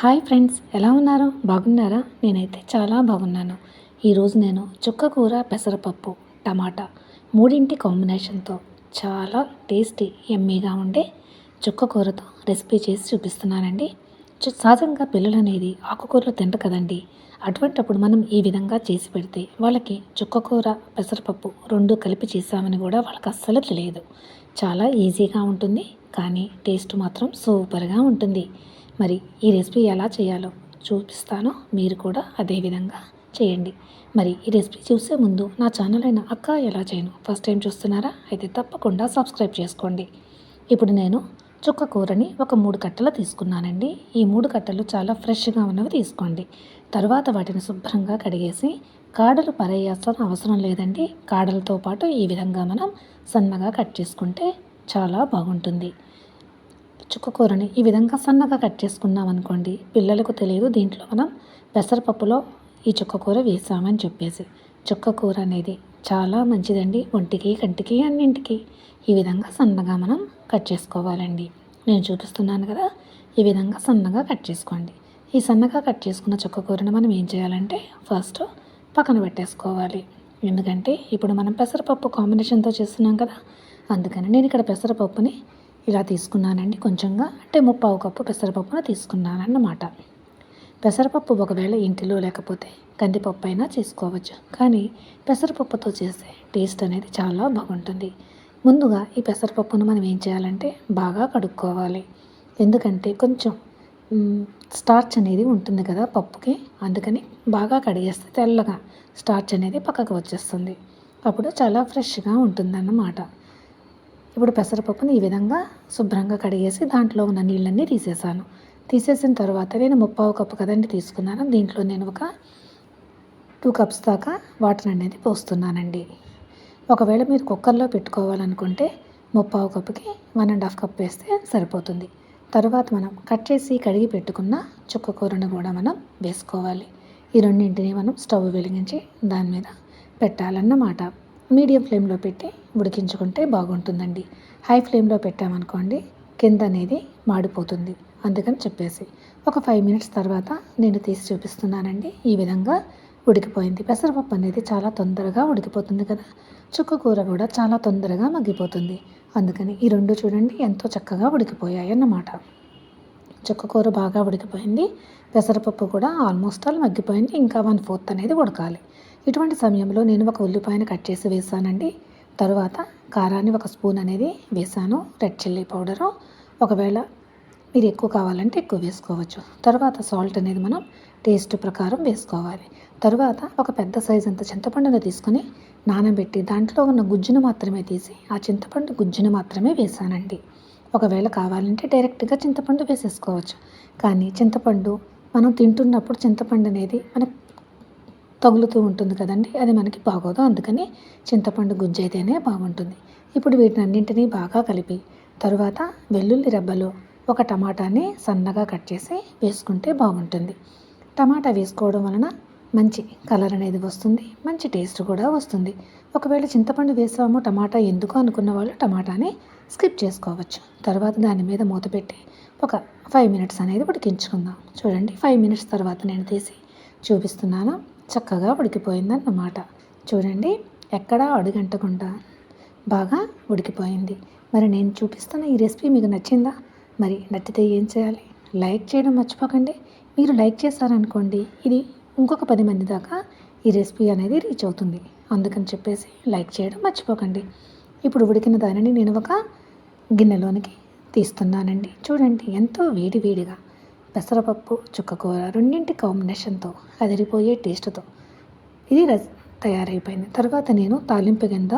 Hi friends ఎలా ఉన్నారు? బాగున్నారా? నేనైతే చాలా బాగున్నాను. ఈరోజు నేను చుక్క కూర పెసరపప్పు టమాటా మూడింటి కాంబినేషన్తో చాలా టేస్టీ ఎమ్మీగా ఉండే చుక్క కూరతో రెసిపీ చేసి చూపిస్తున్నానండి. సహజంగా పిల్లలు అనేది ఆకుకూరలు తింట కదండి. అటువంటప్పుడు మనం ఈ విధంగా చేసి పెడితే వాళ్ళకి చుక్కకూర పెసరపప్పు రెండు కలిపి చేసామని కూడా వాళ్ళకి అస్సలు తెలియదు. చాలా ఈజీగా ఉంటుంది కానీ టేస్ట్ మాత్రం సూపర్గా ఉంటుంది. మరి ఈ రెసిపీ ఎలా చేయాలో చూపిస్తానో. మీరు కూడా అదే విధంగా చేయండి. మరి ఈ రెసిపీ చూసే ముందు నా ఛానల్ అయిన అక్క ఎలా చేయను? ఫస్ట్ టైం చూస్తున్నారా? అయితే తప్పకుండా సబ్స్క్రైబ్ చేసుకోండి. ఇప్పుడు నేను చుక్క కూరని ఒక మూడు కట్టలు తీసుకున్నానండి. ఈ మూడు కట్టలు చాలా ఫ్రెష్గా ఉన్నవి తీసుకోండి. తర్వాత వాటిని శుభ్రంగా కడిగేసి కాడలు పరేయాల్సిన అవసరం లేదండి. కాడలతో పాటు ఈ విధంగా మనం సన్నగా కట్ చేసుకుంటే చాలా బాగుంటుంది. చుక్క కూరని ఈ విధంగా సన్నగా కట్ చేసుకున్నాం అనుకోండి. పిల్లలకు తెలియదు దీంట్లో మనం పెసరపప్పులో ఈ చుక్క కూర వేసామని చెప్పేసి. చుక్క కూర అనేది చాలా మంచిదండి ఒంటికి కంటికి అన్నింటికి. ఈ విధంగా సన్నగా మనం కట్ చేసుకోవాలండి. నేను చూపిస్తున్నాను కదా ఈ విధంగా సన్నగా కట్ చేసుకోండి. ఈ సన్నగా కట్ చేసుకున్న చుక్కకూరను మనం ఏం చేయాలంటే ఫస్ట్ పక్కన పెట్టేసుకోవాలి. ఎందుకంటే ఇప్పుడు మనం పెసరపప్పు కాంబినేషన్తో చేస్తున్నాం కదా అందుకని నేను ఇక్కడ పెసరపప్పుని ఇలా తీసుకున్నానండి కొంచెంగా. అంటే ముప్పావు కప్పు పెసరపప్పును తీసుకున్నానన్నమాట. పెసరపప్పు ఒకవేళ ఇంటిలో లేకపోతే కందిపప్పు అయినా చేసుకోవచ్చు. కానీ పెసరపప్పుతో చేసే టేస్ట్ అనేది చాలా బాగుంటుంది. ముందుగా ఈ పెసరపప్పును మనం ఏం చేయాలంటే బాగా కడుక్కోవాలి. ఎందుకంటే కొంచెం స్టార్చ్ అనేది ఉంటుంది కదా పప్పుకి. అందుకని బాగా కడిగేస్తే తెల్లగా స్టార్చ్ అనేది పక్కకు వచ్చేస్తుంది. అప్పుడు చాలా ఫ్రెష్గా ఉంటుందన్నమాట. ఇప్పుడు పెసరపప్పుని ఈ విధంగా శుభ్రంగా కడిగేసి దాంట్లో ఉన్న నీళ్ళన్నీ తీసేసాను. తీసేసిన తర్వాత నేను ముప్పావు కప్పు కదండి తీసుకున్నాను. దీంట్లో నేను ఒక టూ కప్స్ దాకా వాటర్ అనేది పోస్తున్నానండి. ఒకవేళ మీరు కుక్కర్లో పెట్టుకోవాలనుకుంటే ముప్పావు కప్పుకి వన్ అండ్ హాఫ్ కప్ వేస్తే సరిపోతుంది. తర్వాత మనం కట్ చేసి కడిగి పెట్టుకున్న చుక్క కూరను కూడా మనం వేసుకోవాలి. ఈ రెండింటిని మనం స్టవ్ వెలిగించి దాని మీద పెట్టాలన్నమాట. మీడియం ఫ్లేమ్లో పెట్టి ఉడికించుకుంటే బాగుంటుందండి. హై ఫ్లేమ్లో పెట్టామనుకోండి కింద అనేది మాడిపోతుంది. అందుకని చెప్పేసి ఒక ఫైవ్ మినిట్స్ తర్వాత నేను తీసి చూపిస్తున్నానండి. ఈ విధంగా ఉడికిపోయింది. పెసరపప్పు అనేది చాలా తొందరగా ఉడికిపోతుంది కదా. చుక్క కూర కూడా చాలా తొందరగా మగ్గిపోతుంది. అందుకని ఈ రెండు చూడండి ఎంతో చక్కగా ఉడికిపోయాయి అన్నమాట చుక్క కూర బాగా ఉడికిపోయింది. పెసరపప్పు కూడా ఆల్మోస్ట్ ఆల్ మగ్గిపోయింది. ఇంకా వన్ ఫోర్త్ అనేది ఉడకాలి. ఇటువంటి సమయంలో నేను ఒక ఉల్లిపాయను కట్ చేసి వేసానండి. తరువాత కారాన్ని ఒక స్పూన్ అనేది వేసాను. Red chilli powder. ఒకవేళ మీరు ఎక్కువ కావాలంటే ఎక్కువ వేసుకోవచ్చు. తర్వాత సాల్ట్ అనేది మనం టేస్ట్ ప్రకారం వేసుకోవాలి. తరువాత ఒక పెద్ద సైజు అంత చింతపండును తీసుకొని నానబెట్టి దాంట్లో ఉన్న గుజ్జును మాత్రమే తీసి ఆ చింతపండు గుజ్జును మాత్రమే వేసానండి. ఒకవేళ కావాలంటే డైరెక్ట్గా చింతపండు వేసేసుకోవచ్చు. కానీ చింతపండు మనం తింటున్నప్పుడు చింతపండు అనేది మనకు తగులుతూ ఉంటుంది కదండి అది మనకి బాగోదు. అందుకని చింతపండు గుజ్జు అయితేనే బాగుంటుంది. ఇప్పుడు వీటిని అన్నింటినీ బాగా కలిపి తరువాత వెల్లుల్లి రెబ్బలు ఒక టమాటాని సన్నగా కట్ చేసి వేసుకుంటే బాగుంటుంది. టమాటా వేసుకోవడం వలన మంచి కలర్ అనేది వస్తుంది మంచి టేస్ట్ కూడా వస్తుంది. ఒకవేళ చింతపండు వేసాము టమాటా ఎందుకు అనుకున్న వాళ్ళు టమాటాని స్కిప్ చేసుకోవచ్చు. తర్వాత దాని మీద మూత పెట్టి ఒక ఫైవ్ మినిట్స్ అనేది ఉడికించుకుందాం. చూడండి ఫైవ్ మినిట్స్ తర్వాత నేను తీసి చూపిస్తున్నాను. చక్కగా ఉడికిపోయిందన్నమాట. చూడండి ఎక్కడా అడుగంటకుండా బాగా ఉడికిపోయింది. మరి నేను చూపిస్తున్న ఈ రెసిపీ మీకు నచ్చిందా? మరి నచ్చితే ఏం చేయాలి? లైక్ చేయడం మర్చిపోకండి. మీరు లైక్ చేశారనుకోండి ఇది ఇంకొక పది మంది దాకా ఈ రెసిపీ అనేది రీచ్ అవుతుంది. అందుకని చెప్పేసి లైక్ చేయడం మర్చిపోకండి. ఇప్పుడు ఉడికిన దానిని నేను ఒక గిన్నెలోనికి తీస్తున్నానండి. చూడండి ఎంతో వేడి వేడిగా పెసరపప్పు చుక్కకూర రెండింటి కాంబినేషన్తో అదిరిపోయే టేస్ట్తో ఇది తయారైపోయింది. తర్వాత నేను తాలింపు కింద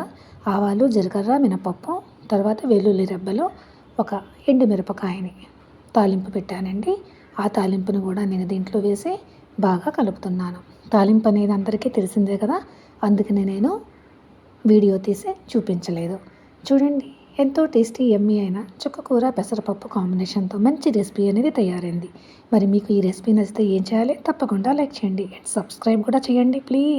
ఆవాలు జీలకర్ర మినపప్పు తర్వాత వెల్లుల్లి రెబ్బలు ఒక ఎండు మిరపకాయని తాలింపు పెట్టానండి. ఆ తాలింపును కూడా నేను దీంట్లో వేసి బాగా కలుపుతున్నాను. తాలింపు అనేది అందరికీ తెలిసిందే కదా? అందుకని నేను వీడియో తీసి చూపించలేదు. చూడండి ఎంతో టేస్టీ ఎమ్మీ అయిన చుక్కకూర పెసరపప్పు కాంబినేషన్తో మంచి రెసిపీ అనేది తయారైంది. మరి మీకు ఈ రెసిపీ నచ్చితే ఏం చేయాలి? తప్పకుండా లైక్ చేయండి. అండ్ సబ్స్క్రైబ్ కూడా చేయండి ప్లీజ్.